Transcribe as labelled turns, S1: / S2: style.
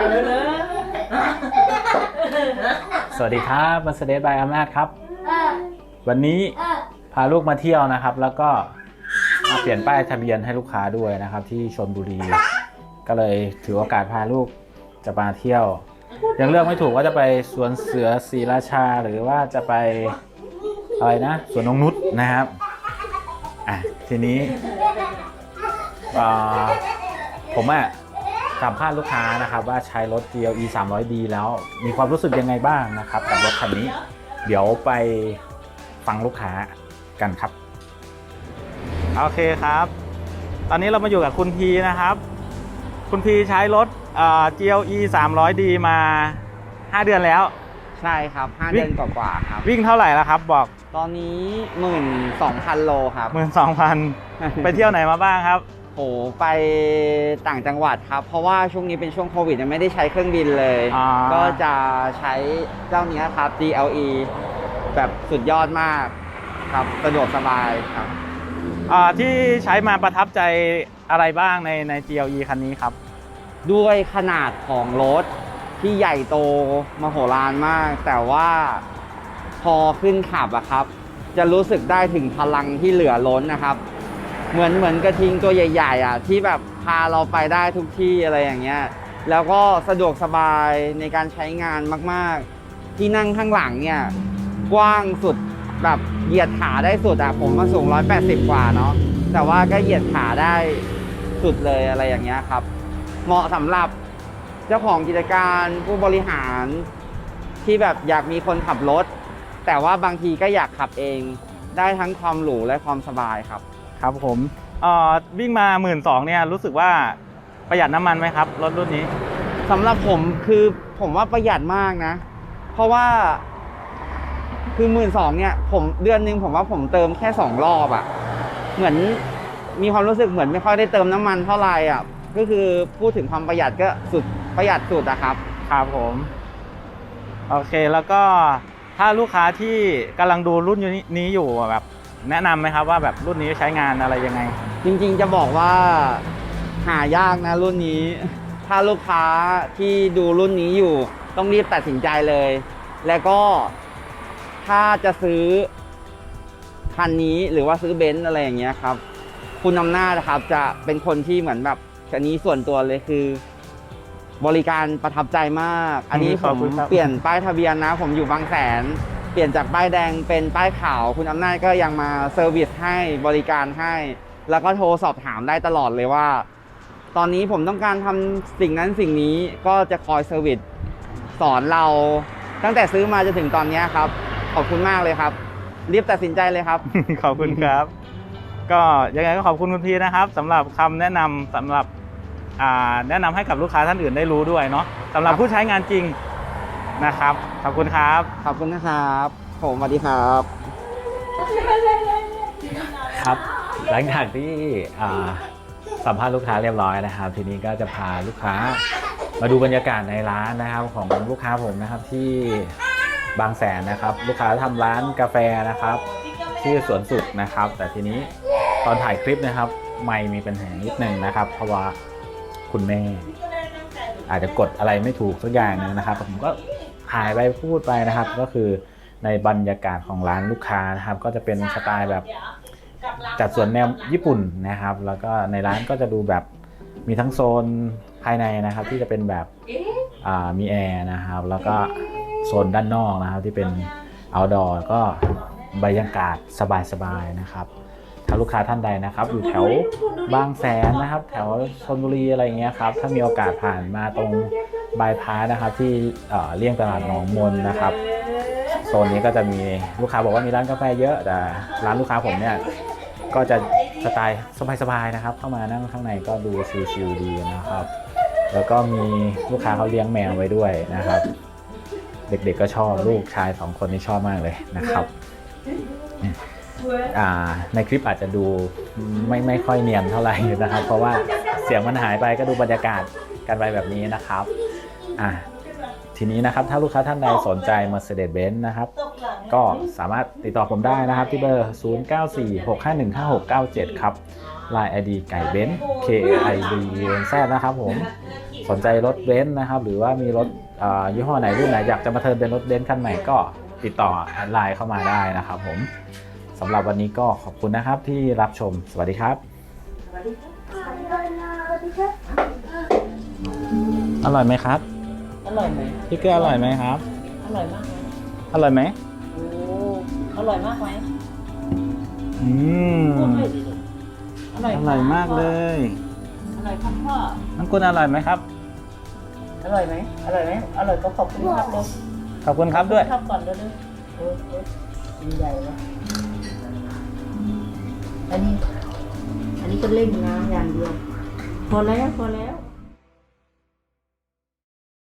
S1: สวัสดีครับมาสเดทบายอำนาจครับ วันนี้พาลูกมาเที่ยวนะครับ แล้วก็มาเปลี่ยนป้ายทะเบียนให้ลูกค้าด้วยนะครับ ที่ชนบุรี ก็เลยถือโอกาสพาลูกจะมาเที่ยว ยังเลือกไม่ถูกว่าจะไปสวนเสือศรีราชาหรือว่าจะไปอะไรนะสวนนงนุษนะครับอะทีนี้อ่าผมอะ สัมภาษณ์ลูกค้านะครับว่าใช้รถ GLE 300D แล้วมีความรู้สึกยังไงบ้างนะครับกับรถคันนี้ เดี๋ยวไปฟังลูกค้ากันครับ โอเคครับ ตอนนี้เรามาอยู่กับคุณพีนะครับ คุณพีใช้รถเอ่อ GLE 300D มา 5 เดือนแล้ว
S2: ใช่ครับ5
S1: วิ่
S2: เดื
S1: ง
S2: อนกว่าๆครับ
S1: วิ่งเท่าไหร่แล้วครับบอก
S2: ตอนนี้ 12,000 โลครับ
S1: 12,000 ไปเที่ยวไหนมาบ้างครับ
S2: โหไปต่างจังหวัดครับ เพราะว่าช่วงนี้เป็นช่วงโควิดยังไม่ได้ใช้เครื่องบินเลย
S1: อ่า
S2: ก็จะใช้เจ้านี้ครับ DLE แบบสุดยอดมากครับสะดวกสบายครับ
S1: อ่าที่ใช้มาประทับใจอะไรบ้างในใน GLE คันนี้ครับ
S2: ด้วยขนาดของรถที่ใหญ่โตมโหฬารมาก แต่ว่าพอขึ้นขับอะครับ จะรู้สึกได้ถึงพลังที่เหลือล้นนะครับ เหมือนเหมือนกระทิงตัวใหญ่ๆอะที่แบบพาเราไปได้ทุกที่อะไรอย่างเงี้ยแล้วก็สะดวกสบายในการใช้งานมากๆ ที่นั่งข้างหลังเนี่ยกว้างสุดแบบเหยียดขาได้สุดอะผมมาสูง 180 กว่าเนาะแต่ว่าก็เหยียดขาได้สุดเลยอะไรอย่างเงี้ยครับ เหมาะสำหรับเจ้าของกิจการผู้บริหารที่แบบอยากมีคนขับรถ แต่ว่าบางทีก็อยากขับเองได้ทั้งความหรูและความสบายครับ
S1: ครับผมเอ่อวิ่งมา1 2ื่นเนี่ยรู้สึกว่าประหยัดน้ำมันไหมครับรถรุ่นนี้
S2: สำหรับผมคือผมว่าประหยัดมากนะ เพราะว่า คือหมื่นสองเนี่ยผมเดือนหนึงผมว่าผมเติมแค่สองรอบอะ่ะ เหมือนมีความรู้สึกเหมือนไม่ค่อยได้เติมน้ำมันเท่าไหร่อะ ก็คือพูดถึงความประหยัดก็สุดประหยัดสุดอะครับ
S1: ครับผม โอเคแล้วก็ถ้าลูกค้าที่กำลังดูรุ่นนี้อยู่แบบ แนะนำไหมครับว่าแบบรุ่นนี้ใช้งานอะไรยังไง
S2: จริงๆจะบอกว่าหายากนะรุ่นนี้ ถ้าลูกค้าที่ดูรุ่นนี้อยู่ ต้องรีบตัดสินใจเลย แล้วก็ถ้าจะซื้อคันนี้หรือว่าซื้อเบนซ์อะไรอย่างเงี้ยครับ คุณอำนาจนะครับจะเป็นคนที่เหมือนแบบอันนี้ส่วนตัวเลยคือ บริการประทับใจมาก อันนี้
S1: อืม
S2: ผ
S1: ขอบ
S2: ม
S1: คุณครับ
S2: เปลี่ยนป้ายทะเบียนนะ ผมอยู่บางแสน เปลี่ยนจากป้ายแดงเป็นป้ายขาว คุณอำนาจก็ยังมาเซอร์วิสให้บริการให้ แล้วก็โทรสอบถามได้ตลอดเลยว่า ตอนนี้ผมต้องการทำสิ่งนั้นสิ่งนี้ก็จะคอยเซอร์วิสสอนเรา ตั้งแต่ซื้อมาจนถึงตอนนี้ครับ ขอบคุณมากเลยครับ รีบตัดสินใจเลยครับ
S1: ขอบคุณครับ ก็ยังไงก็ขอบคุณคุณพีนะครับสำหรับคำแนะนำสำหรับแนะนำให้กับลูกค้าท่านอื่นได้รู้ด้วยเนาะสำหรับผู้ใช้งานจริง นะครับ ขอบคุณครับ
S2: ขอบคุณนะครับ ผมสวัสดีครับ
S1: ครับ หลังจากที่อ่าสัมภาษณ์ลูกค้าเรียบร้อยนะครับ ทีนี้ก็จะพาลูกค้ามาดูบรรยากาศในร้านนะครับ ของลูกค้าผมนะครับที่บางแสนนะครับ ลูกค้าทำร้านกาแฟนะครับชื่อสวนสุขนะครับ แต่ทีนี้ตอนถ่ายคลิปนะครับ ไม่มีปัญหานิดหนึ่งนะครับ เพราะว่าคุณแม่อาจจะกดอะไรไม่ถูกสักอย่างหนึงนะครับ ผมก็ ถ่ายไปพูดไปนะครับ ก็คือในบรรยากาศของร้านลูกค้านะครับ ก็จะเป็นสไตล์แบบจัดส่วนแนวญี่ปุ่นนะครับ แล้วก็ในร้านก็จะดูแบบมีทั้งโซนภายในนะครับ ที่จะเป็นแบบมีแอร์นะครับ แล้วก็โซนด้านนอกนะครับ ที่เป็น outdoor ก็บรรยากาศสบายๆนะครับถ้าลูกค้าท่านใดนะครับ อยู่แถวบางแสนนะครับ แถวชลบุรีอะไรอย่างเงี้ยครับ ถ้ามีโอกาสผ่านมาตรง บายพาสนะครับที่เลี่ยงตลาดหนองมนนะครับโซนนี้ก็จะมีลูกค้าบอกว่ามีร้านกาแฟเยอะแต่ร้านลูกค้าผมเนี่ยก็จะสไตล์สบายๆนะครับ เข้ามานั่งข้างในก็ดูชิลๆดีนะครับ แล้วก็มีลูกค้าเขาเลี้ยงแมวไว้ด้วยนะครับ เด็กๆก็ชอบลูกชายสองคนนี่ชอบมากเลยนะครับในคลิปอาจจะดูไม่ไม่ค่อยเนียนเท่าไหร่นะครับ เพราะว่าเสียงมันหายไปก็ดูบรรยากาศกันไปแบบนี้นะครับ อ่าทีนี้นะครับถ้าลูกค้าท่านใดสนใจ Mercedes-Benz นะครับ ก็สามารถติดต่อผมได้นะครับที่เบอร์ 0946515697 ครับ Line ID ไก่เบน K A I D แซนะครับผมสนใจรถเบนซ์นะครับ หรือว่ามีรถอ่ายี่ห้อไหนรุ่นไหนอยากจะมาเทิร์นเป็นรถเบนซ์คันใหม่ก็ติดต่อแอดไลน์เข้ามาได้นะครับผมสำหรับวันนี้ก็ขอบคุณนะครับที่รับชมสวัสดีครับ อร่อยไหมครับ
S3: อร่อยไหม
S1: พี่เกลืออร่อยไหมครับ
S3: อร่อยมากไหม
S1: อร่อยไหม
S3: โอ้อร่อยมากไหม
S1: อืม
S3: พูดด้วยดิลูกอร่อย
S1: อร่อยมากเลย
S3: อร่อยครับพ่อ
S1: น้องกุลอร่อยไหมครับ
S3: อร่อยไหมอร่อยไหมอร่อยก็ขอบคุณครับเลย
S1: ขอบคุณครับด้วย
S3: ครับก่อนเลยเลยเออเออกินใหญ่แล้วอันนี้ อันนี้ก็เล่งน้ำอย่างเดียวพอแล้วพอแล้ว